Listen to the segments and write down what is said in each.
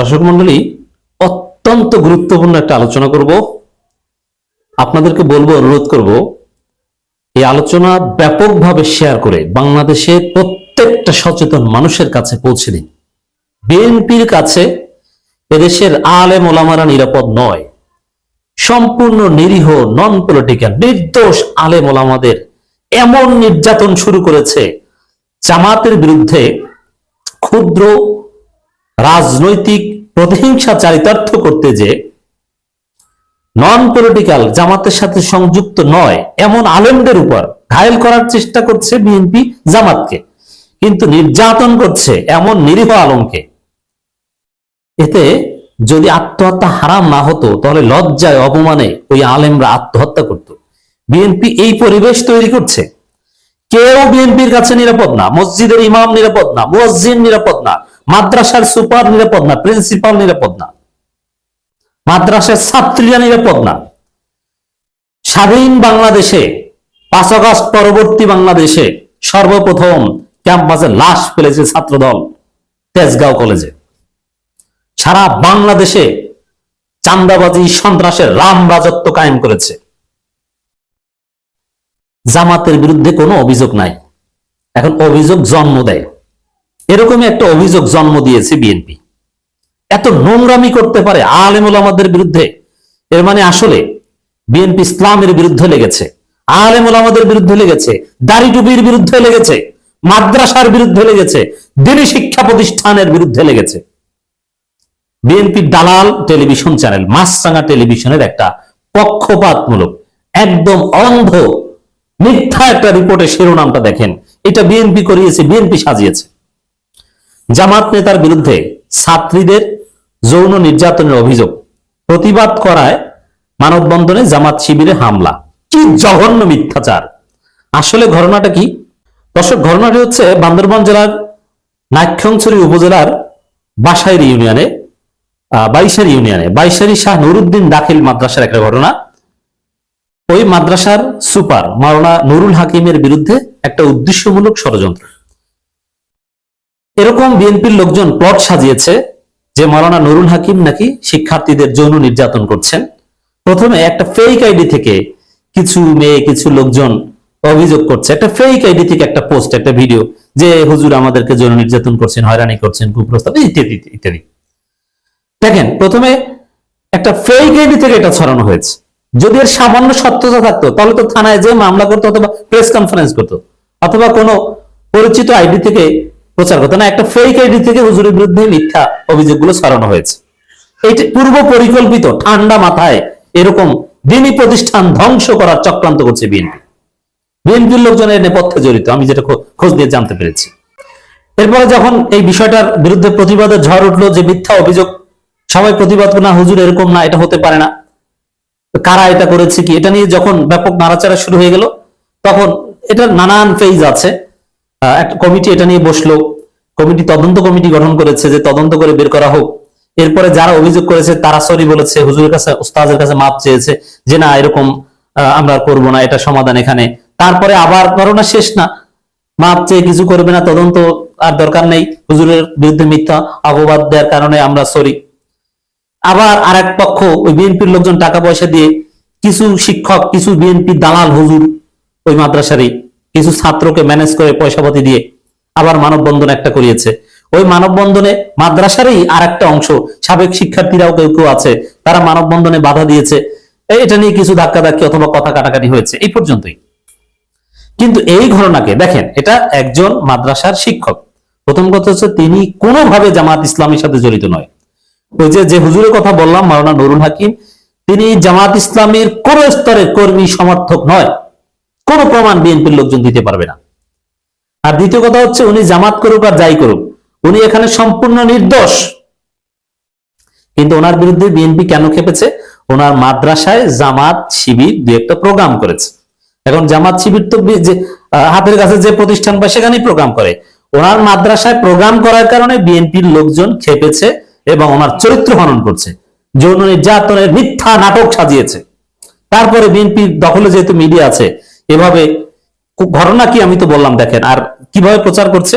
দর্শক মন্ডলী, অত্যন্ত গুরুত্বপূর্ণ একটা আলোচনা করব। আপনাদেরকে বলব, অনুরোধ করব, এই আলোচনা ব্যাপকভাবে শেয়ার করে বাংলাদেশের প্রত্যেকটা সচেতন মানুষের কাছে পৌঁছে দিন। বিএনপির কাছে এদেশের আলেম ওলামারা নিরাপদ নয়। সম্পূর্ণ নিরীহ নন পলিটিক্যাল নির্দোষ আলে মোলামাদের এমন নির্যাতন শুরু করেছে, জামাতের বিরুদ্ধে ক্ষুদ্র রাজনৈতিক প্রতিহিংসা চারিতার্থ করতে যে নন পলিটিক্যাল জামাতের সাথে সংযুক্ত নয়, এমন আলেমদের উপর ঘায়েল করার চেষ্টা করছে বিএনপি জামাতকে। কিন্তু নির্যাতন করছে এমন নিরীহ আলমকে। এতে যদি আত্মহত্যা হারাম না হতো, তাহলে লজ্জায় অপমানে ওই আলেমরা আত্মহত্যা করত। বিএনপি এই পরিবেশ তৈরি করছে। কেউ বিএনপির কাছে নিরাপদ না, মসজিদের ইমাম নিরাপদ না, মুয়াজ্জিন নিরাপদ না মাদ্রাসার সুপার নিরাপদ না, প্রিন্সিপাল নিরাপদ না। মাদ্রাসার ছাত্রীরা নিরাপদ না। স্বাধীন বাংলাদেশে পাঁচ আগস্ট পরবর্তী বাংলাদেশে সর্বপ্রথম ক্যাম্পাসে লাশ ফেলেছে ছাত্রদল তেজগাঁও কলেজে। সারা বাংলাদেশে চান্দাবাজি সন্ত্রাসের রাম রাজত্ব কায়েম করেছে। জামাতের বিরুদ্ধে কোনো অভিযোগ নাই। এখন অভিযোগ জন্ম দেয়। এরকমই একটা অভিযোগ জন্ম দিয়েছে বিএনপি এত নোংরামি করতে পারে আলেমুল আমাদের বিরুদ্ধে? এর মানে আসলে বিএনপি ইসলামের বিরুদ্ধে লেগেছে আলেমুল আমাদের বিরুদ্ধে লেগেছে দাড়ি টুপির বিরুদ্ধে লেগেছে, মাদ্রাসার বিরুদ্ধে লেগেছে, দিনী শিক্ষা প্রতিষ্ঠানের বিরুদ্ধে লেগেছে। বিএনপি দালাল টেলিভিশন চ্যানেল, মাছরাঙা টেলিভিশনের একটা পক্ষপাতমূলক, একদম অন্ধ, মিথ্যা একটা রিপোর্টের শিরোনামটা দেখেন। এটা বিএনপি করিয়েছে বিএনপি সাজিয়েছে। জামাত নেতার বিরুদ্ধে ছাত্রীদের যৌন নির্যাতনের অভিযোগ। প্রতিবাদ করায় মানববন্ধনে জামাত শিবিরে হামলা। কি জঘন্য মিথ্যাচার। আসলে ঘটনাটা কি? দর্শক, ঘটনাটি হচ্ছে বান্দরবান জেলার নাক্ষংছড়ি উপজেলার বাসাইর ইউনিয়নে বাইশারি ইউনিয়নে। বাইশারি শাহ নুরুদ্দিন দাখিল মাদ্রাসার একটা ঘটনা। ওই মাদ্রাসার সুপার মাওলানা নুরুল হাকিমের বিরুদ্ধে একটা উদ্দেশ্যমূলক ষড়যন্ত্র। এরকম বিএনপির লোকজন প্লট সাজিয়েছে যে মাওলানা নুরুল হাকিম নাকি শিক্ষার্থীদের যৌন নির্যাতন করছেন। প্রথমে একটা ফেক আইডি থেকে কিছু মেয়ে, কিছু লোকজন অভিযোগ করছে। একটা ফেক আইডি থেকে একটা পোস্ট একটা ভিডিও যে, হুজুর, আমাদেরকে যৌন নির্যাতন করছেন, হয়রানি করছেন, কুপ্রস্তাব ইত্যাদি ইত্যাদি দেখেন, প্রথমে একটা ফেক আইডি থেকে এটা ছড়ানো হয়েছে। যদি এর সামান্য সত্যতা থাকতো, তাহলে তো থানায় যে মামলা করতো অথবা প্রেস কনফারেন্স করতো, অথবা কোনো পরিচিত আইডি থেকে প্রচার করতো। না, একটা ফেক আইডি থেকে হুজুরের বিরুদ্ধে মিথ্যা অভিযোগগুলো ছড়ানো হয়েছে। এটি পূর্ব পরিকল্পিত ঠান্ডা মাথায় এরকম দিনী প্রতিষ্ঠান ধ্বংস করার চক্রান্ত করছে বিএনপি। বিএনপির লোকজনের নেপথ্যে জড়িত, আমি যেটা খোঁজ দিয়ে জানতে পেরেছি। এরপরে যখন এই বিষয়টার বিরুদ্ধে প্রতিবাদের ঝড় উঠল যে মিথ্যা অভিযোগ, সবাই প্রতিবাদ না, হুজুর এরকম না, এটা হতে পারে না। কারা এটা করেছে কি? এটা নিয়ে যখন ব্যাপক নাড়াচাড়া শুরু হয়ে গেল, তখন এটার নানান ফেজ আছে। একটা কমিটি এটা নিয়ে বসল। কমিটি তদন্ত কমিটি গঠন করেছে যে তদন্ত করে বের করা হোক। এরপরে যারা অভিযোগ করেছে, তারা সরি বলেছে, হুজুরের কাছে উস্তাজের কাছে মাপ চেয়েছে যে না, এরকম আমরা করব না, এটা সমাধান এখানে। তারপরে আবার ঘটনা শেষ না। মাপ চেয়ে কিছু করবে না, তদন্ত আর দরকার নেই। হুজুরের বিরুদ্ধে মিথ্যা অপবাদ দেওয়ার কারণে আমরা সরি। আবার আর এক পক্ষ, ওই বিএনপির লোকজন টাকা পয়সা দিয়ে কিছু শিক্ষক, কিছু বিএনপি দালাল হুজুর ওই মাদ্রাসারই কিছু ছাত্রকে ম্যানেজ করে পয়সাপাতি দিয়ে আবার মানববন্ধন একটা করিয়েছে। ওই মানববন্ধনে মাদ্রাসারই আর একটা অংশ, সাবেক শিক্ষার্থীরাও কেউ কেউ আছে, তারা মানববন্ধনে বাধা দিয়েছে। এটা নিয়ে কিছু ধাক্কাধাক্কি অথবা কথা কাটাকাটি হয়েছে, এই পর্যন্তই। কিন্তু এই ঘটনাকে, দেখেন, এটা একজন মাদ্রাসার শিক্ষক। প্রথম কথা হচ্ছে, তিনি কোনোভাবে জামাত ইসলামের সাথে জড়িত নয়। ওই যে যে হুজুরের কথা বললাম, মাওলানা নুরুল হাকিম, তিনি জামাত ইসলামের কোন স্তরের কর্মী সমর্থক নয়। কোন প্রমাণ বিএনপির লোকজন দিতে পারবে না। আর দ্বিতীয় কথা হচ্ছে, উনি জামাত করুক আর যাই করুক, উনি এখানে সম্পূর্ণ নির্দোষ। কিন্তু ওনার বিরুদ্ধে বিএনপি কেন খেপেছে? ওনার মাদ্রাসায় জামাত শিবির দু একটা প্রোগ্রাম করেছে। এখন জামাত শিবির তো বি- হাতের কাছে যে প্রতিষ্ঠান পায় সেখানেই প্রোগ্রাম করে। ওনার মাদ্রাসায় প্রোগ্রাম করার কারণে বিএনপির লোকজন খেপেছে এবং ওনার চরিত্র হনন করছে। যৌন নির্যাতনের মিথ্যা নাটক সাজিয়েছে। তারপরে বিএনপির দখলে যেহেতু মিডিয়া আছে এভাবে ঘটনা কি আমি তো বললাম, দেখেন, আর কীভাবে প্রচার করছে?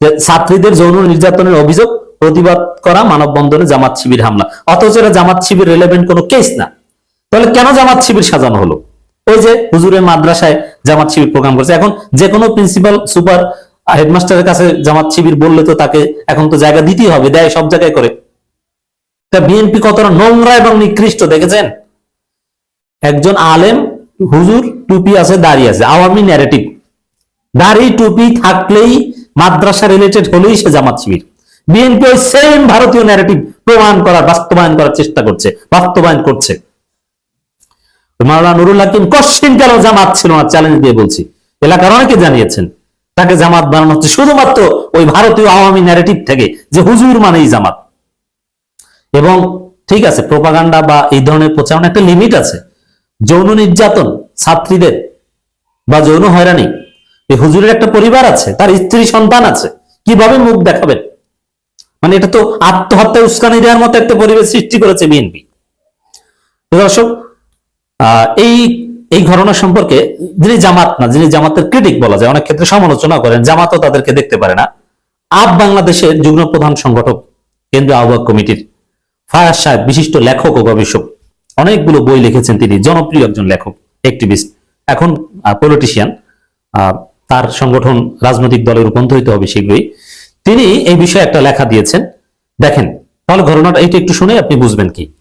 যে ছাত্রীদের যৌন নির্যাতনের অভিযোগ প্রতিবাদ করা মানববন্ধনে জামাত শিবির হামলা। অথচ এটা জামাত শিবির রিলেভেন্ট কোনো কেস না। তাহলে কেন জামাত শিবির সাজানো হলো? ওই যে হুজুরের মাদ্রাসায় জামাত শিবির প্রোগ্রাম করছে। এখন যে কোনো প্রিন্সিপাল সুপার হেডমাস্টারের কাছে জামাত শিবির বললে তো তাকে এখন তো জায়গা দিতেই হবে, দেয় সব জায়গায় করে। তা বিএনপি কতটা নোংরা এবং নিকৃষ্ট, দেখেছেন? একজন আলেম হুজুর টুপি আছে দাঁড়িয়ে আছে, আওয়ামী ন্যারেটিভ দাড়ি, টুপি থাকলেই মাদ্রাসা রিলেটেড হলেই সে জামাত শিবির। বিএনপি ওই সেম ভারতীয় ন্যারেটিভ প্রমাণ করার, বাস্তবায়ন করার চেষ্টা করছে, বাস্তবায়ন করছে। মাওলানা নুরুল হাকিম কেন জামাত ছিল না? চ্যালেঞ্জ দিয়ে বলছি। এলাকার অনেকে জানিয়েছেন, তাকে জামাত বানানো হচ্ছে শুধুমাত্র ওই ভারতীয় আওয়ামী ন্যারেটিভ থেকে, যে হুজুর মানেই জামাত। এবং ঠিক আছে প্রোপাগান্ডা বা এই ধরনের প্রচারণা একটা লিমিট আছে। যৌন নির্যাতন ছাত্রীদের বা যৌন হয়রানি। এই হুজুরের একটা পরিবার আছে, তার স্ত্রী সন্তান আছে, কীভাবে মুখ দেখাবেন? মানে এটা তো আত্মহত্যা উস্কানি দেওয়ার মতো একটা পরিবেশ সৃষ্টি করেছে বিএনপি। দর্শক এই এই ঘটনা সম্পর্কে যিনি জামাত না, যিনি জামাতের ক্রিটিক বলা যায়, অনেক ক্ষেত্রে সমালোচনা করেন, জামাতও তাদেরকে দেখতে পারে না। আপ বাংলাদেশের যুগ্ম প্রধান সংগঠক, কেন্দ্রীয় আহ্বায়ক কমিটির ফায়াজ সাহেব, বিশিষ্ট লেখক ও গবেষক। অনেকগুলো বই লিখেছেন তিনি, জনপ্রিয় একজন লেখক অ্যাক্টিভিস্ট এখন পলিটিশিয়ান তার সংগঠন রাজনৈতিক দলে রূপান্তরিত হবে শীঘ্রই। তিনি এই বিষয়ে একটা লেখা দিয়েছেন, দেখেন, তাহলে ঘটনাটা এইটা একটু শুনে আপনি বুঝবেন কি।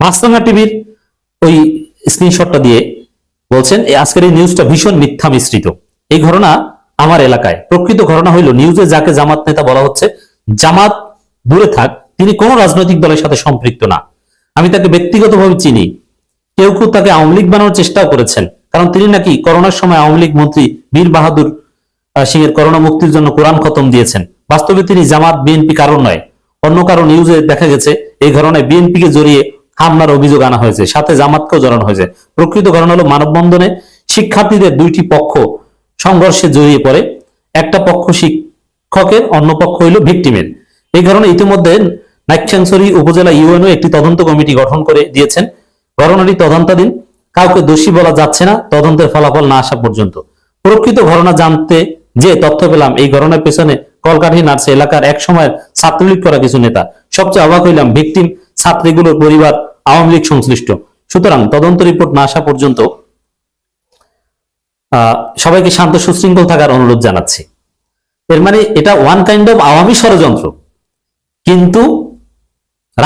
মাস্তাঙ্গা টিভির ওই স্ক্রিনশটটা দিয়ে বলছেন, "এই আজকের এই নিউজটা ভীষণ মিথ্যা মিশ্রিত। এই ঘটনা আমার এলাকায়। প্রকৃত ঘটনা হইল নিউজে যাকে জামাত নেতা বলা হচ্ছে, জামাত দূরে থাক, তিনি কোন রাজনৈতিক দলের সাথে সম্পৃক্ত না। আমি তাকে ব্যক্তিগতভাবে চিনি। কেউ কেউ তাকে আওয়ামী লীগ বানানোর চেষ্টাও করেছেন। কারণ তিনি নাকি করোনার সময় আওয়ামী লীগ মন্ত্রী বীর বাহাদুর সিং এর করোনা মুক্তির জন্য কোরআন খতম দিয়েছেন। বাস্তবে তিনি জামাত, বিএনপি কারণ নয়। অন্য কারও নিউজে দেখা গেছে, এই ঘটনায় বিএনপি কে জড়িয়ে হামলার অভিযোগ আনা হয়েছে, সাথে জামাতকেও জড়ানো হয়েছে। প্রকৃত ঘটনা হলো, মানববন্ধনে শিক্ষার্থীদের দুইটি পক্ষ সংঘর্ষে জড়িয়ে পড়ে। একটা পক্ষ শিক্ষকের, অন্য পক্ষ হইল ভিকটিমের। এই কারণে ইতিমধ্যে নাইক্ষাংসরি উপজেলা ইউএনও একটি তদন্ত কমিটি গঠন করে দিয়েছেন। ঘটনাটি তদন্তাধীন। কাউকে দোষী বলা যাচ্ছে না। তদন্তের ফলাফল না আসা পর্যন্ত। প্রকৃত ঘটনা জানতে যে তথ্য পেলাম, এই ঘটনার পেছনে কলকাঠি নার্সে এলাকার এক সময়ের ছাত্রলীগ করা কিছু নেতা। সবচেয়ে অবাক হইলাম, ভিকটিম ছাত্রীগুলোর পরিবার আওয়ামী লীগ সংশ্লিষ্ট। সুতরাং তদন্ত রিপোর্ট না আসা পর্যন্ত সবাইকে শান্ত সুশৃঙ্খল থাকার অনুরোধ জানাচ্ছি। এর মানে এটা ওয়ান কাইন্ড অফ আওয়ামী ষড়যন্ত্র। কিন্তু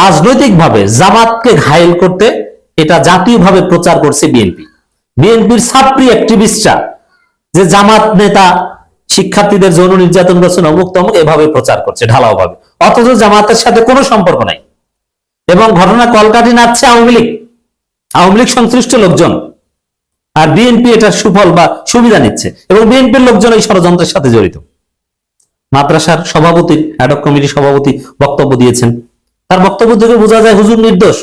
রাজনৈতিকভাবে জামাতকে ঘায়েল করতে এটা জাতীয়ভাবে প্রচার করছে বিএনপি। বিএনপির ছাত্রী অ্যাক্টিভিস্টরা, যে জামাত নেতা শিক্ষার্থীদের যৌন নির্যাতন করছেন অমুক তমুক এভাবে প্রচার করছে ঢালাও ভাবে অথচ জামাতের সাথে কোনো সম্পর্ক নাই। এবং ঘটনা কলকাঠি নাচছে আওয়ামী লীগ। আওয়ামী লীগ সংশ্লিষ্ট লোকজন আর বিএনপি এটা সুফল বা সুবিধা নিচ্ছে। এবং বিএনপির লোকজন এই ষড়যন্ত্রের সাথে জড়িত। মাদ্রাসার সভাপতি, অ্যাডক কমিটির সভাপতি বক্তব্য দিয়েছেন। তার বক্তব্য থেকে বোঝা যায় হুজুর নির্দোষ,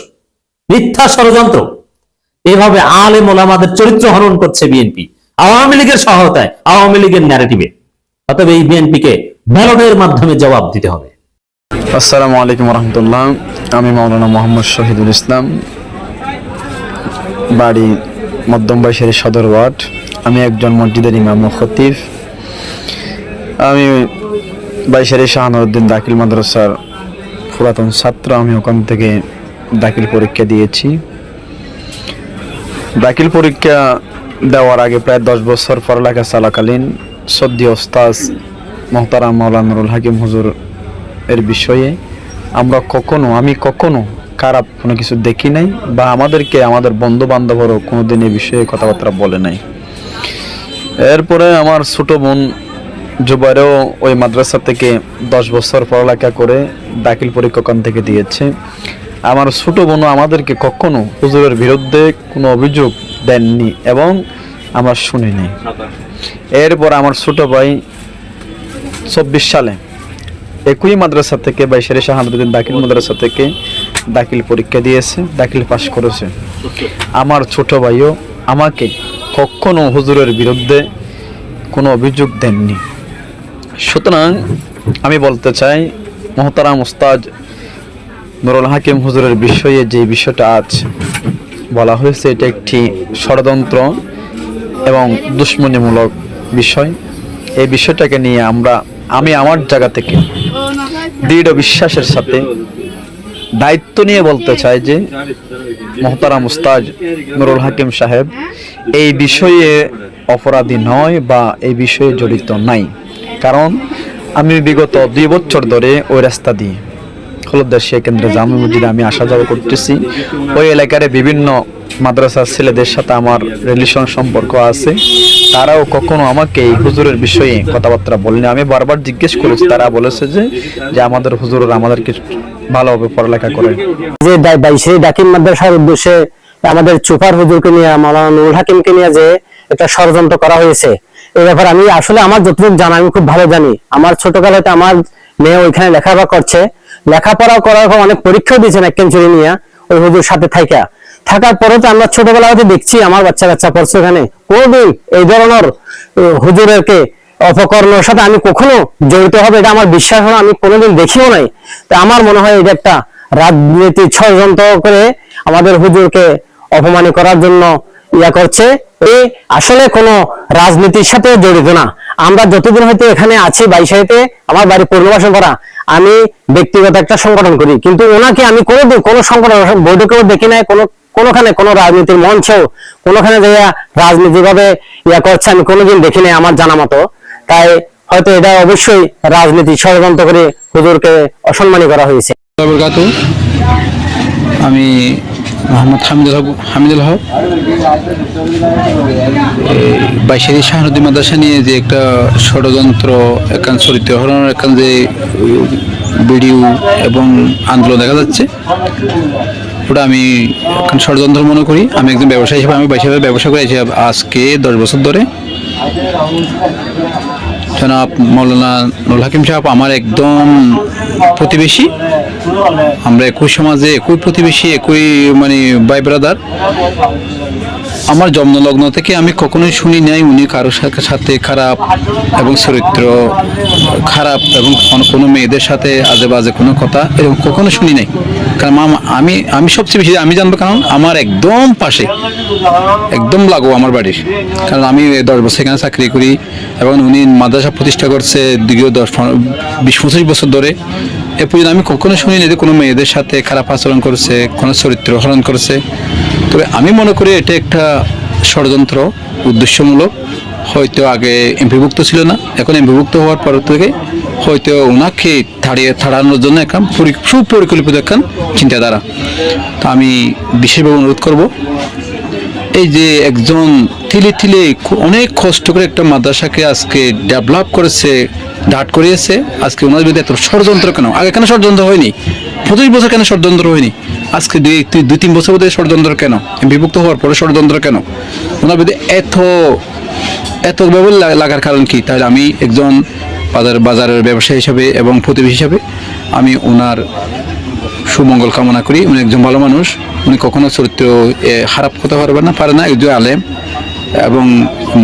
মিথ্যা ষড়যন্ত্র। এভাবে আলেম ওলামাদের চরিত্র হরণ করছে বিএনপি আওয়ামী লীগের সহায়তায়, আওয়ামী লীগের ন্যারেটিভে অতএব এই বিএনপিকে ব্যালটের মাধ্যমে জবাব দিতে হবে। আসসালামু আলাইকুম রহমতুল্লাহ আমি মাওলানা মোহাম্মদ শহীদুল ইসলাম, বাড়ি মধ্যম বাইশের সদর ওয়ার্ড। আমি একজন মসজিদের ইমাম খতিব। আমি বাইশের শাহানুদ্দিন দাখিল মাদ্রাসার পুরাতন ছাত্র, আমি ওখান থেকে দাখিল পরীক্ষা দিয়েছি। দাখিল পরীক্ষা দেওয়ার আগে প্রায় দশ বছর পড়ালেখা চলাকালীন সদ্য ওস্তাজ মোহতারাম মাওলানুরুল হাকিম হুজুর এর বিষয়ে আমরা কখনো, আমি কখনো খারাপ কোনো কিছু দেখি নাই বা আমাদেরকে, আমাদের বন্ধু বান্ধবরও কোনোদিন এই বিষয়ে কথাবার্তা বলে নাই। এরপরে আমার ছোটো বোন জুবাইরও ওই মাদ্রাসা থেকে দশ বছর পড়ালেখা করে দাখিল পরীক্ষা ওখান থেকে দিয়েছে। আমার ছোট বোনও আমাদেরকে কখনো হুজুরের বিরুদ্ধে কোনো অভিযোগ দেননি এবং আমরা শুনিনি। এরপর আমার ছোট ভাই চব্বিশ সালে একই মাদ্রাসা থেকে বাইশের শাহাবুদ্দিন দাখিল মাদ্রাসা থেকে দাখিল পরীক্ষা দিয়েছে, দাখিল পাশ করেছে। আমার ছোট ভাইও আমাকে কখনো হুজুরের বিরুদ্ধে কোনো অভিযোগ দেননি। সুতরাং আমি বলতে চাই, মোহতারাম উস্তাজ নুরুল হাকিম হুজুরের বিষয়ে যে বিষয়টা আজ বলা হয়েছে, এটা একটি ষড়যন্ত্র এবং দুশ্মনীমূলক বিষয়। এই বিষয়টাকে নিয়ে আমরা, আমি আমার জায়গা থেকে দৃঢ় বিশ্বাসের সাথে দায়িত্ব নিয়ে বলতে চাই যে, মোহতারাম উস্তাজ নুরুল হাকিম সাহেব, এই বিষয়ে অপরাধী নয় বা এই বিষয়ে জড়িত নাই। কারণ আমি বিগত দুই বছর ধরে ওই রাস্তা দিয়ে শেখ কেন্দ্রে জামি মসজিদে আমি আসা যাওয়া করতেছি। ওই এলাকার বিভিন্ন মাদ্রাসার ছেলেদের সাথে আমার রিলেশন সম্পর্ক আছে। তারাও কখনো আমাকে এই হুজুরের বিষয়ে কথাবার্তা বলেনি। আমি বারবার জিজ্ঞেস করেছি, তারা বলেছে যে যে আমাদের হুজুর আমাদেরকে ভালোভাবে পড়ালেখা করে। যে বাইশে ডাকিম মাদ্রাসার উদ্দেশ্যে আমাদের চুপার হুজুরকে নিয়ে, মাওলানা নুরুল হাকিমকে নিয়ে যে একটা ষড়যন্ত্র করা হয়েছে এই ব্যাপারে আমি আসলে আমার যতটুকু জানা আমি খুব ভালো জানি। আমার ছোটকালেতে আমার মেয়ে ওইখানে লেখাপড়া করছে। লেখাপড়া করার পর অনেক পরীক্ষাও দিয়েছেন এক কেঞ্চুরি নিয়ে ওই হুজুর সাথে থাকা থাকার পরে তো আমরা ছোটবেলা হতে দেখছি আমার বাচ্চা কাচ্চা পড়ছে ওখানে। কোনদিন এই ধরনের হুজুরেরকে অপকর্মের সাথে আমি কখনো জড়িত হবে এটা আমার বিশ্বাস না, আমি কোনোদিন দেখিও নাই। তা আমার মনে হয় এটা একটা রাজনীতি ষড়যন্ত্র করে আমাদের হুজুরকে অপমানি করার জন্য ইয়া করছে এই আসলে কোনো রাজনীতির সাথে জড়িত না। আমরা যতদিন হয়তো এখানে আছি বাইশাইতে আমার বাড়ি পূর্ণবাসন করা আমি ব্যক্তিগত একটা সংগঠন করি। কিন্তু ওনাকে আমি কোনোদিন কোনো সংগঠন, বৈঠকেও দেখি নাই, কোনো, কোনোখানে কোনো রাজনীতির মঞ্চেও, কোনোখানে যে রাজনীতি ভাবে ইয়া করছে, আমি কোনোদিন দেখি নাই আমার জানা মতো। তাই হয়তো এটা অবশ্যই রাজনীতি ষড়যন্ত্র করে হুজুরকে অসম্মানী করা হয়েছে। আমি মোহাম্মদ হামিদুল হক হামিদুল হক। বাইশারি শাহরুদ্দিন মাদ্রাসা নিয়ে যে একটা ষড়যন্ত্র একান চরিত্র হরণের একান যে ভিডিও এবং আন্দোলন দেখা যাচ্ছে, ওটা আমি ষড়যন্ত্র মনে করি। আমি একজন ব্যবসায়ী হিসেবে, আমি বাইশে ব্যবসা করেছি আজকে দশ বছর ধরে। জনাব মৌলানা নুল হাকিম সাহেব, আমার একদম প্রতিবেশী। আমরা একই সমাজে, একই প্রতিবেশী, একই মানে বাই ব্রাদার আমার জন্মলগ্ন থেকে আমি কখনোই শুনি নাই উনি কারোর সাথে খারাপ এবং চরিত্র খারাপ এবং কোনো- মেয়েদের সাথে আজে বাজে কোনো কথা এরকম কখনো শুনি নাই। কারণ আম- আমি সবচেয়ে বেশি আমি জানব কারণ আমার একদম পাশে, একদম লাগো আমার বাড়ির। কারণ আমি দশ বছর এখানে চাকরি করি এবং উনি মাদ্রাসা প্রতিষ্ঠা করছে দীর্ঘ দশ বিশ পঁচিশ বছর ধরে। এ পর্যন্ত আমি কখনো শুনিনি যে কোনো মেয়েদের সাথে খারাপ আচরণ করেছে, কোনো চরিত্র হরণ করেছে। তবে আমি মনে করি এটা একটা ষড়যন্ত্র উদ্দেশ্যমূলক। হয়তো আগে এমপিভুক্ত ছিল না, এখন এমপিভুক্ত হওয়ার পর থেকে হয়তো ওনাকে থাড়িয়ে থাড়ানোর জন্য পরি- সুপরিকল্পিত এখন চিন্তাধারা। তো আমি বিশেষভাবে অনুরোধ করব, এই যে একজন তিলে খু- অনেক কষ্ট করে একটা মাদ্রাসাকে আজকে ডেভেলপ করেছে ডাট করিয়েছে। আজকে ওনার বিরুদ্ধে এত ষড়যন্ত্র কেন? আগে কেন ষড়যন্ত্র হয়নি? পঁচিশ বছর কেন ষড়যন্ত্র হয়নি? আজকে দুই, দুই- তিন বছর বোধহয় ষড়যন্ত্র কেন? বিভক্ত হওয়ার পরে ষড়যন্ত্র কেন? ওনার বিরুদ্ধে এত এত ব্যবহার লাগার কারণ কি? তাহলে আমি একজন বাজার, বাজারের ব্যবসায়ী হিসাবে এবং প্রতিবেশী হিসাবে আমি ওনার সুমঙ্গল কামনা করি। উনি একজন ভালো মানুষ। উনি কখনো চরিত্র খারাপ করতে পারবে না, পারে না। একজন আলেম। এবং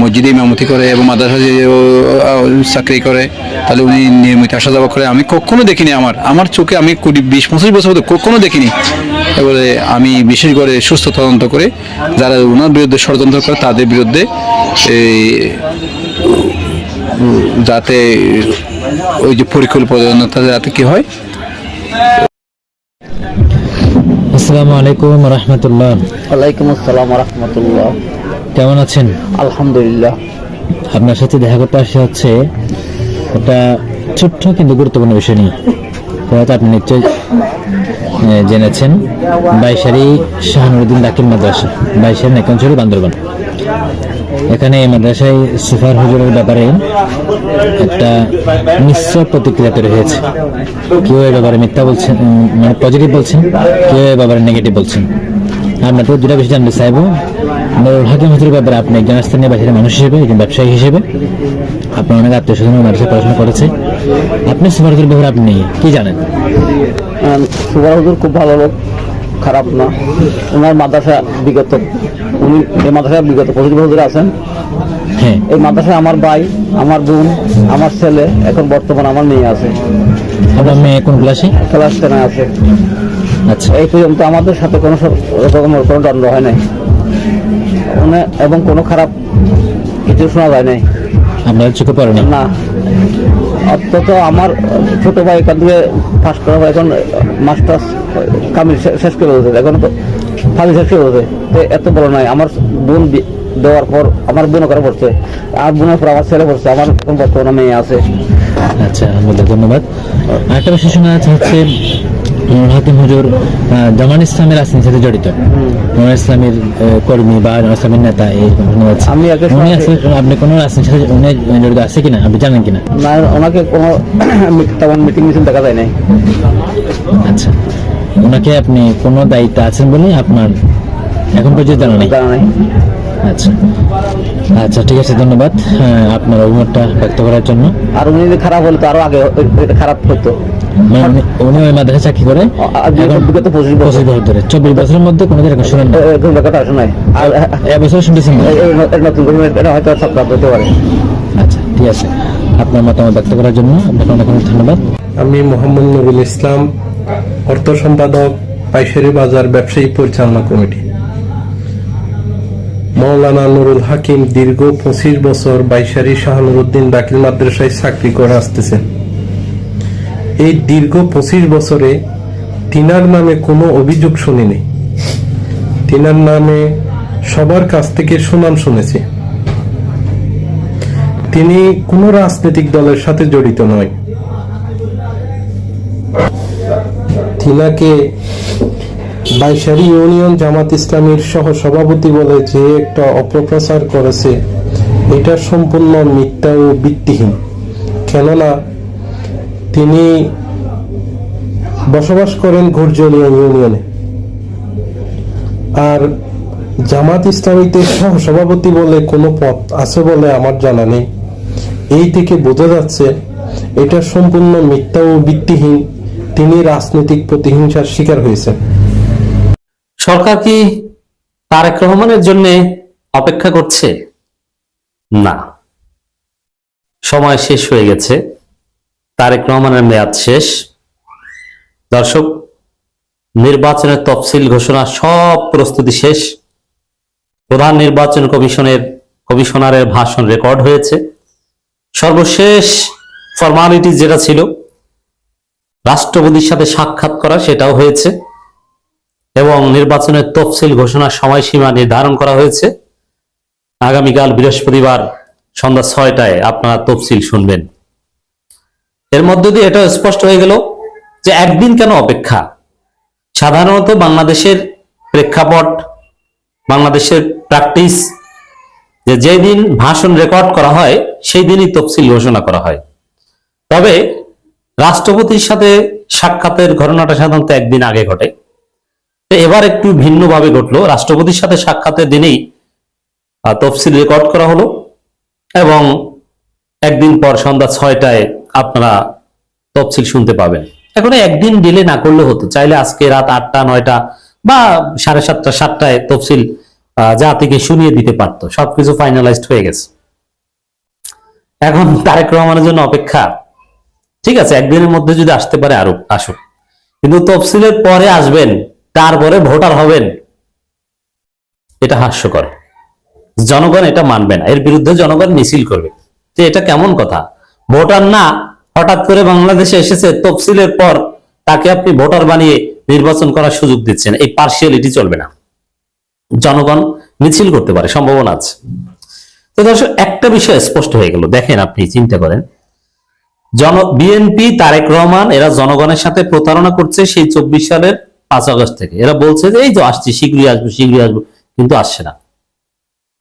মসজিদে ইমামতি করে এবং মাদ্রাসা চাকরি করে তাহলে উনি নিয়মিত আসা যাওয়া করে। আমি কখনো দেখিনি আমার। আমার চোখে আমি কুড়ি বিশ পঁচিশ বছর ধরে কখনো দেখিনি। এবারে আমি বিশেষ করে সুস্থ তদন্ত করে যারা ওনার বিরুদ্ধে ষড়যন্ত্র করে তাদের বিরুদ্ধে এই, যাতে ওই যে পরিকল্পনা যাতে কি হয়। আসসালামু আলাইকুম রহমতুল্লাহ। ওয়ালাইকুম আসসালাম রহমতুল্লাহ। কেমন আছেন? আলহামদুলিল্লাহ। আপনার সাথে দেখা করতে আসা হচ্ছে একটা ছোট্ট কিন্তু গুরুত্বপূর্ণ বিষয় নিয়ে। হয়তো আপনি নিশ্চয়ই এ, জেনেছেন। বাইশারি শাহানুরুদ্দিন দাকিম মাদ্রাসা। বাইশারি নেকাঞ্চলি বান্দরবান। এখানে এই মাদ্রাসায় সুফার হুজুরের ব্যাপারে একটা মিশ্র প্রতিক্রিয়া তৈরি হয়েছে। কেউ এ ব্যাপারে মিথ্যা বলছেন মানে পজিটিভ বলছেন কেউ এ ব্যাপারে নেগেটিভ বলছেন। আপনার তো দুটা বিষয় জানতে চাইব। নুরুল হাকিম হুজুরের ব্যাপারে আপনি একজন স্থানীয় বাহিরের মানুষ হিসেবে একজন ব্যবসায়ী হিসেবে আপনার অনেক আত্মীয় স্বজন মাদ্রাসায় পড়াশোনা করেছে। আপনি সুফার হুজুরের ব্যাপারে আপনি কি জানেন? সুবার হুজুর খুব ভালো লোক খারাপ না। ওনার মাদ্রাসা বিগত উনি এই মাদ্রাসায় বিগত পঁচিশ বছর ধরে আছেন। হ্যাঁ। এই মাদ্রাসায় আমার ভাই আমার বোন আমার ছেলে এখন বর্তমান আমার মেয়ে আছে। আপনার মেয়ে কোন ক্লাসে ক্লাস টেনে আছে। আচ্ছা। এই পর্যন্ত আমাদের সাথে কোনো রকমের কোনো দণ্ড হয় নাই। উনি এবং কোনো খারাপ কিছু শোনা যায় নাই। আপনার চোখে পড়েনি। না। অন্তত আমার ছোট ভাই এখান থেকে ফার্স্ট করা হয় এখন মাস্টার্স কামিল শেষ করে দিতে এখন তো ফাঁকি শেষ করে দিতে তো এত বড় নয় আমার বোন দেওয়ার পর আমার বোন করে পড়ছে আর বোনের পর আমার ছেলে পড়ছে আমার এখন বর্তমানে মেয়ে আছে। আচ্ছা আলহামদুলিল্লাহ ধন্যবাদ। আরেকটা বিষয় শোনা যাচ্ছে হচ্ছে হাকিম হুজুর জামান ইসলামের রাজনীতির সাথে জড়িত। নুরুল ইসলামের কর্মী বা ইসলামের নেতা এই উনি আপনি কোনো রাজনীতির সাথে উনি জড়িত আছে কিনা আপনি জানেন কিনা? ওনাকে কোনো তেমন মিটিং মিটিং দেখা যায় নাই। আচ্ছা। ওনাকে আপনি কোনো দায়িত্বে আছেন বলে আপনার এখন পর্যন্ত জানা নেই? জানা নাই। আচ্ছা। আচ্ছা ঠিক আছে ধন্যবাদ হ্যাঁ, আপনার অভিমতটা ব্যক্ত করার জন্য। আর উনি যদি খারাপ হলে তো আরও আগে খারাপ হতো। উনি- উনি ওই মাদ্রাসায় চাকরি করে বিগত পঁচিশ বছর। ধরে। চব্বিশ বছরের মধ্যে কোনো এরকম শুনেন না। এরকম ব্যাপারটা আসে নাই। আর এবছর শুনতেছেন নতুন করে হয়তো চক্রান্ত হতে পারে। আচ্ছা ঠিক আছে। আপনার মতামত ব্যক্ত করার জন্য আপনাকে অনেক অনেক ধন্যবাদ। আমি মোহাম্মদ নুরুল ইসলাম অর্থ সম্পাদক পাইকারি বাজার ব্যবসায়ী পরিচালনা কমিটি। মৌলানা নুরুল হাকিম দীর্ঘ পঁচিশ বছর বাইশারি শাহানুরুদ্দিন দাখিল মাদ্রাসায় চাকরি করে আসতেছেন। এই দীর্ঘ পঁচিশ বছরে তিনার নামে কোনো অভিযোগ শুনিনি। তিনার নামে সবার কাছ থেকে সুনাম শুনেছি। তিনি কোনো রাজনৈতিক দলের সাথে জড়িত নয়। তিনাকে বাইশারি ইউনিয়ন জামাত ইসলামীর সহ সভাপতি বলে যে একটা অপপ্রচার করেছে, এটা সম্পূর্ণ মিথ্যা ও ভিত্তিহীন। কেননা তিনি বসবাস করেন ঘুরজলিয়া ইউনিয়নে। আর জামাত ইসলামীতে সহ সভাপতি বলে কোনো পদ আছে বলে আমার জানা নেই। এই থেকে বোঝা যাচ্ছে এটা সম্পূর্ণ মিথ্যা ও ভিত্তিহীন। তিনি রাজনৈতিক প্রতিহিংসার শিকার হয়েছেন। সরকার কি তারেক রহমানের জন্য অপেক্ষা করছে? না। সময় শেষ হয়ে গেছে। তারেক রহমানের মেয়াদ শেষ। দর্শক, নির্বাচনের তফসিল ঘোষণা সব প্রস্তুতি শেষ। প্রধান নির্বাচন কমিশনের, কমিশনারের ভাষণ রেকর্ড হয়েছে। সর্বশেষ ফর্মালিটি যেটা ছিল, রাষ্ট্রপতির সাথে সাক্ষাৎ করা সেটাও হয়েছে এবং নির্বাচনের তফসিল ঘোষণার সময়সীমা নির্ধারণ করা হয়েছে। আগামীকাল বৃহস্পতিবার সন্ধ্যা ছয়টায় আপনারা তফসিল শুনবেন। এর মধ্য দিয়ে এটা স্পষ্ট হয়ে গেল যে একদিন কেন অপেক্ষা? সাধারণত বাংলাদেশের প্রেক্ষাপট, বাংলাদেশের প্র্যাকটিস, যে যেদিন ভাষণ রেকর্ড করা হয় সেই দিনই তফসিল ঘোষণা করা হয়। তবে রাষ্ট্রপতির সাথে সাক্ষাতের ঘটনাটা সাধারণত একদিন আগে ঘটে। তো এবার একটু ভিন্নভাবে ঘটলো। রাষ্ট্রপতির সাথে সাক্ষাতের দিনেই তফসিল রেকর্ড করা হলো এবং একদিন পর সন্ধ্যা ছয়টায় আপনারা তফসিল শুনতে পাবেন। এখন একদিন ডিলে না করলে হতো। চাইলে আজকে রাত আটটা নয়টা বা সাড়ে সাতটা সাতটায় তফসিল আহ, জাতিকে শুনিয়ে দিতে পারতো। সবকিছু ফাইনালাইজড হয়ে গেছে। এখন তারেক রহমানের জন্য অপেক্ষা। ঠিক আছে একদিনের মধ্যে যদি আসতে পারে আরও আসুক। কিন্তু তফসিলের পরে আসবেন তারপরে ভোটার হবেন এটা হাস্যকর। জনগণ এটা মানবে না। এর বিরুদ্ধে জনগণ মিছিল করবে। যে এটা কেমন কথা? ভোটার না, হঠাৎ করে বাংলাদেশে এসেছে, তফসিলের পর তাকে আপনি ভোটার বানিয়ে নির্বাচন করার সুযোগ দিচ্ছেন। এই পার্সিয়ালিটি চলবে না। জনগণ মিছিল করতে পারে, সম্ভাবনা আছে। তো দর্শক, একটা বিষয় স্পষ্ট হয়ে গেল। দেখেন আপনি, চিন্তা করেন। জন, বিএনপি, তারেক রহমান, এরা জনগণের সাথে প্রতারণা করছে সেই চব্বিশ সালের পাঁচ আগস্ট থেকে। এরা বলছে যে, এই তো আসছি, শীঘ্রই আসব শীঘ্রই আসব। কিন্তু আসছে না।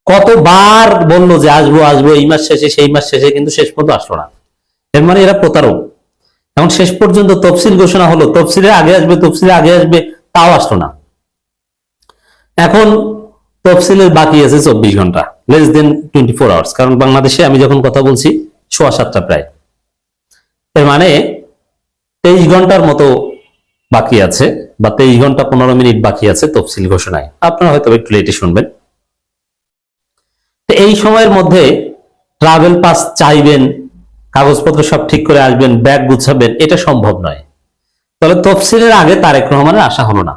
কতবার বলল যে, আসব আসব। এই মাস শেষে, সেই মাস শেষে কিন্তু শেষ পর্যন্ত আসলো না। এর মানে এরা প্রতারক। এখন শেষ পর্যন্ত তফসিল ঘোষণা হলো, তফসিলে আগে আসবে, তফসিলে আগে আসবে, তাও আসলো না। এখন তফসিলের বাকি আছে চব্বিশ ঘণ্টা less than twenty four hours কারণ বাংলাদেশে আমি যখন কথা বলছি, সোয়া সাতটা প্রায়। এর মানে তেইশ ঘণ্টার মতো বাকি আছে, বা তেইশ ঘণ্টা পনেরো মিনিট বাকি আছে তফসিল ঘোষণায়। আপনারা হয়তো একটু লেটে শুনবেন। এই সময়ের মধ্যে ট্রাভেল পাস চাইবেন কাগজপত্র সব ঠিক করে আসবেন, ব্যাগ গুছাবেন, এটা সম্ভব নয়। তাহলে তফসিলের আগে তারেক রহমানের আশা হলো না।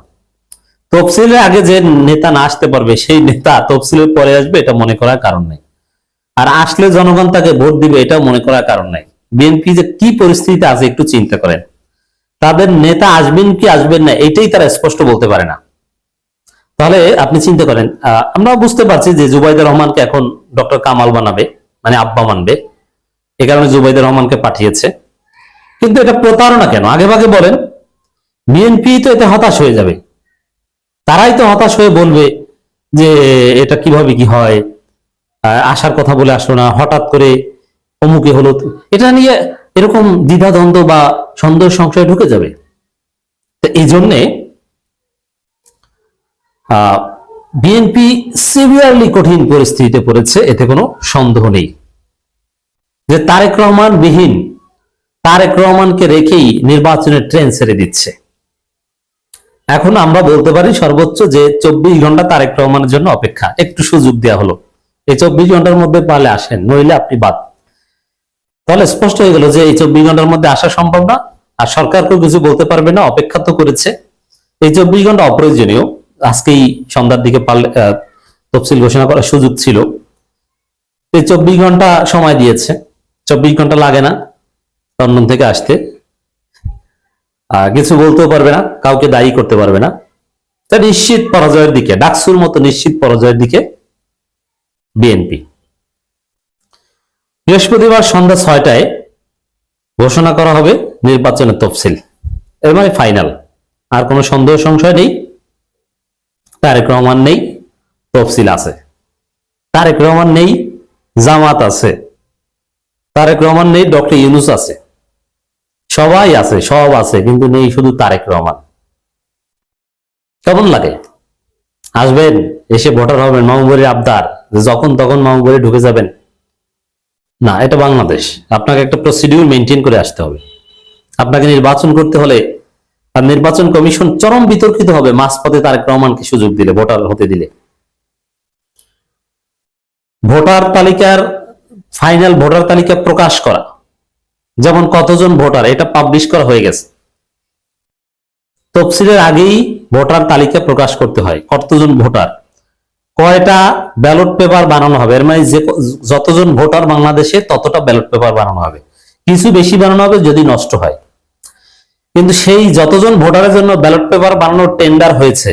তফসিলের আগে যে নেতা না আসতে পারবে, সেই নেতা তফসিলের পরে আসবে, এটা মনে করার কারণ নেই। আর আসলে জনগণ তাকে ভোট দিবে, এটাও মনে করার কারণ নাই। বিএনপি যে কি পরিস্থিতিতে আছে, একটু চিন্তা করেন। তাদের নেতা আসবেন কি আসবেন না, এটাই তারা স্পষ্ট বলতে পারে না। তাহলে আপনি চিন্তা করেন আমরা বুঝতে পারছি যে জুবাইদুর রহমানকে এখন ডক্টর কামাল বানাবে মানে আব্বা মানবে। এ কারণে জুবাইদুর রহমানকে পাঠিয়েছে। কিন্তু এটা প্রতারণা কেন? আগে ভাগে বলেন বিএনপি তো এতে হতাশ হয়ে যাবে। তারাই তো হতাশ হয়ে বলবে যে এটা কীভাবে কি হয় আসার কথা বলে আসলো না, হঠাৎ করে অমুকে হলো। এটা নিয়ে এরকম দ্বিধাদ্বন্দ্ব বা সন্দেহ সংশয় ঢুকে যাবে। তো এই জন্যে বিএনপি সিভিয়ারলি কঠিন পরিস্থিতিতে পড়েছে, এতে কোনো সন্দেহ নেই। যে তারেক রহমান বিহীন, তারেক রহমানকে রেখেই নির্বাচনের ট্রেন ছেড়ে দিচ্ছে। এখন আমরা বলতে পারি সর্বোচ্চ যে চব্বিশ ঘণ্টা তারেক রহমানের জন্য অপেক্ষা। একটু সুযোগ দেওয়া হলো। এই চব্বিশ ঘণ্টার মধ্যে পারলে আসেন, নইলে আপনি বাদ। তাহলে স্পষ্ট হয়ে গেল যে এই চব্বিশ ঘণ্টার মধ্যে আসা সম্ভব না, আর সরকারকেও কিছু বলতে পারবে না, অপেক্ষা তো করেছে। এই চব্বিশ ঘণ্টা অপ্রয়োজনীয়। আজকেই সন্ধ্যার দিকে পারলে তফসিল ঘোষণা করার সুযোগ ছিল। এই চব্বিশ ঘণ্টা সময় দিয়েছে। চব্বিশ ঘণ্টা লাগে না লন্ডন থেকে আসতে। কিছু বলতেও পারবে না, কাউকে দায়ী করতে পারবে না। তা নিশ্চিত পরাজয়ের দিকে, ডাকসুর মতো নিশ্চিত পরাজয়ের দিকে বিএনপি। বৃহস্পতিবার সন্ধ্যা ছয়টায় ঘোষণা করা হবে নির্বাচনের তফসিল। এর মানে ফাইনাল, আর কোনো সন্দেহ সংশয় নেই, তারেক রহমান নেই, তফসিল আছে। তারেক রহমান নেই, জামাত আছে। তারেক রহমান নেই, ডক্টর ইউনুস আছে। সবাই আছে, সব আছে, কিন্তু নেই শুধু তারেক রহমান। কেমন লাগে? আসবেন, এসে ভোটার হবেন মামুবাড়ির আবদার যখন তখন মামুবাড়ি ঢুকে যাবেন। না, এটা বাংলাদেশ। আপনাকে একটা প্রসিডিউর মেনটেন করে আসতে হবে। আপনাকে নির্বাচন করতে হলে আর নির্বাচন কমিশন চরম বিতর্কিত হবে মাঝপথে তারেক রহমানকে সুযোগ দিলে, ভোটার হতে দিলে। ভোটার তালিকার ফাইনাল ভোটার তালিকা প্রকাশ করা। যেমন কতজন ভোটার, এটা পাবলিশ করা হয়ে গেছে। তফসিলের আগেই ভোটার তালিকা প্রকাশ করতে হয়, কতজন ভোটার। কয়টা ব্যালট পেপার বানানো হবে, এর মানে যে যতজন ভোটার বাংলাদেশে, ততটা ব্যালট পেপার বানানো হবে। কিছু বেশি বানানো হবে যদি নষ্ট হয়। কিন্তু সেই যতজন ভোটারের জন্য ব্যালট পেপার বানানোর টেন্ডার হয়েছে,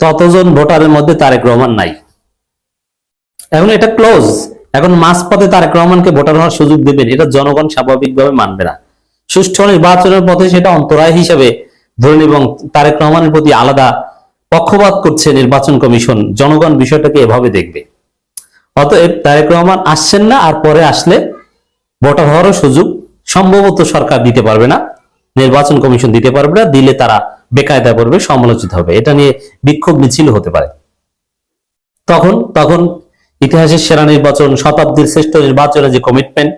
ততজন ভোটারের মধ্যে তারেক রহমান নাই। এখন এটা ক্লোজ এখন মাঝপথে তারেক রহমানকে ভোটার হওয়ার সুযোগ দেবেন, এটা জনগণ স্বাভাবিকভাবে মানবে না। সুষ্ঠু নির্বাচনের পথে সেটা অন্তরায় হিসাবে ধরুন এবং তারেক রহমানের প্রতি আলাদা পক্ষপাত করছে নির্বাচন কমিশন, জনগণ বিষয়টাকে এভাবে দেখবে। অতএব তারেক রহমান আসছেন না আর পরে আসলে ভোটার হওয়ারও সুযোগ সম্ভবত সরকার দিতে পারবে না, নির্বাচন কমিশন দিতে পারবে না, দিলে তারা বেকায়দা করবে, সমালোচিত হবে। এটা নিয়ে বিক্ষোভ মিছিল হতে পারে। তখন তখন ইতিহাসের সেরা নির্বাচন, শতাব্দীর শ্রেষ্ঠ নির্বাচনের যে কমিটমেন্ট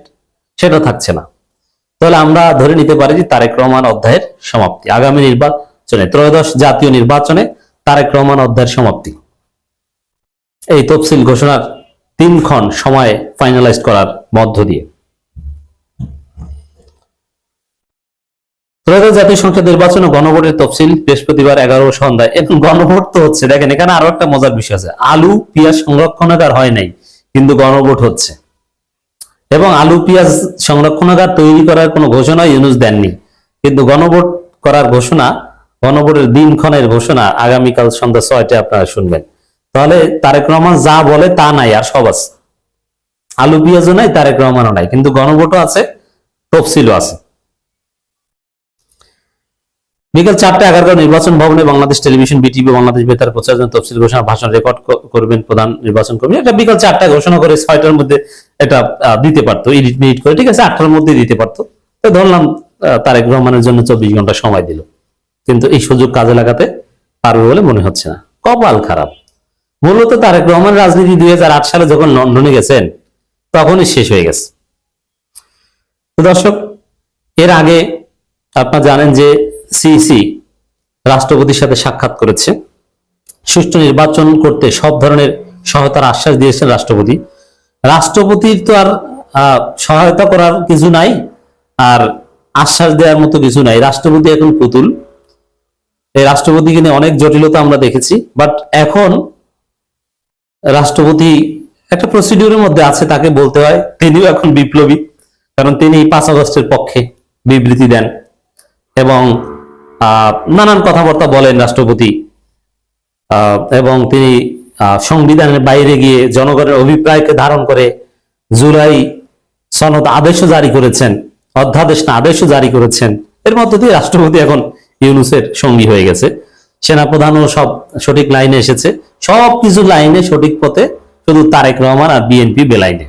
সেটা থাকছে না। তাহলে আমরা ধরে নিতে পারি যে তারেক রহমান অধ্যায়ের সমাপ্তি। আগামী নির্বাচনে, ত্রয়োদশ জাতীয় নির্বাচনে তারেক রহমান অধ্যায়ের সমাপ্তি। এই তফসিল ঘোষণার তিন তিনক্ষণ সময়ে ফাইনালাইজ করার মধ্য দিয়ে। জাতীয় সংসদ নির্বাচন ও গণভোটের তফসিল বৃহস্পতিবার এগারো সন্ধ্যায়। এখন গণভোট তো হচ্ছে, দেখেন, এখানে আরও একটা মজার বিষয় আছে। আলু, পেঁয়াজ সংরক্ষণাগার হয় নাই, কিন্তু গণভোট হচ্ছে। এবং আলু, পেঁয়াজ সংরক্ষণাগার তৈরি করার ঘোষণা ইউনুস দেননি। কিন্তু গণভোট করার ঘোষণা, গণভোটের দিনক্ষণের ঘোষণা আগামীকাল সন্ধ্যা ছয়টায় আপনারা শুনবেন। তাহলে তারেক রহমান যা বলে তা নাই, আর সব আছে। আলু, পেঁয়াজও নাই, তারেক রহমানও নাই, কিন্তু গণভোটও আছে, তফসিলও আছে। বিকেল চারটে এগারোটা নির্বাচন ভবনে বাংলাদেশ টেলিভিশন, বিটিভি, বাংলাদেশ বেতার প্রচার তফসিল ঘোষণা, ভাষণ রেকর্ড করবেন প্রধান নির্বাচন কর্মী। এটা বিকেল চারটায় ঘোষণা করে ছয়টার মধ্যে এটা দিতে পারতো এডিট মিনিট করে। ঠিক আছে, আটটার মধ্যে দিতে পারতো। তো ধরলাম তারেক রহমানের জন্য চব্বিশ ঘণ্টা সময় দিল। কিন্তু এই সুযোগ কাজে লাগাতে পারবে বলে মনে হচ্ছে না। কপাল খারাপ। মূলত তারেক রহমান রাজনীতি দুই হাজার আট সালে যখন লন্ডনে গেছেন, তখনই শেষ হয়ে গেছে। দর্শক, এর আগে আপনারা জানেন যে সিইসি রাষ্ট্রপতির সাথে সাক্ষাৎ করেছে। সুষ্ঠু নির্বাচন করতে সব ধরনের সহায়তার আশ্বাস দিয়েছেন রাষ্ট্রপতি। রাষ্ট্রপতির তো আর সহায়তা করার কিছু নাই, আর আশ্বাস দেওয়ার মতো কিছু নাই। রাষ্ট্রপতি এখন পুতুল। এই রাষ্ট্রপতিকে নিয়ে অনেক জটিলতা আমরা দেখেছি, বাট এখন রাষ্ট্রপতি একটা প্রসিডিউরের মধ্যে আছে, তাকে বলতে হয়। তিনিও এখন বিপ্লবী, কারণ তিনি পাঁচ আগস্টের পক্ষে বিবৃতি দেন। এবং নানান কথাবার্তা বলেন রাষ্ট্রপতি। এবং তিনি সংবিধানের বাইরে গিয়ে জনগণের অভিপ্রায়কে ধারণ করে জুলাই সনদ আদেশও জারি করেছেন, অধ্যাদেশ না, আদেশও জারি করেছেন। এর মধ্য দিয়ে রাষ্ট্রপতি এখন ইউনুসের সঙ্গী হয়ে গেছে। সেনাপ্রধানও সব সঠিক লাইনে এসেছে। সব কিছু লাইনে, সঠিক পথে শুধু তারেক রহমান আর বিএনপি বেলাইনে।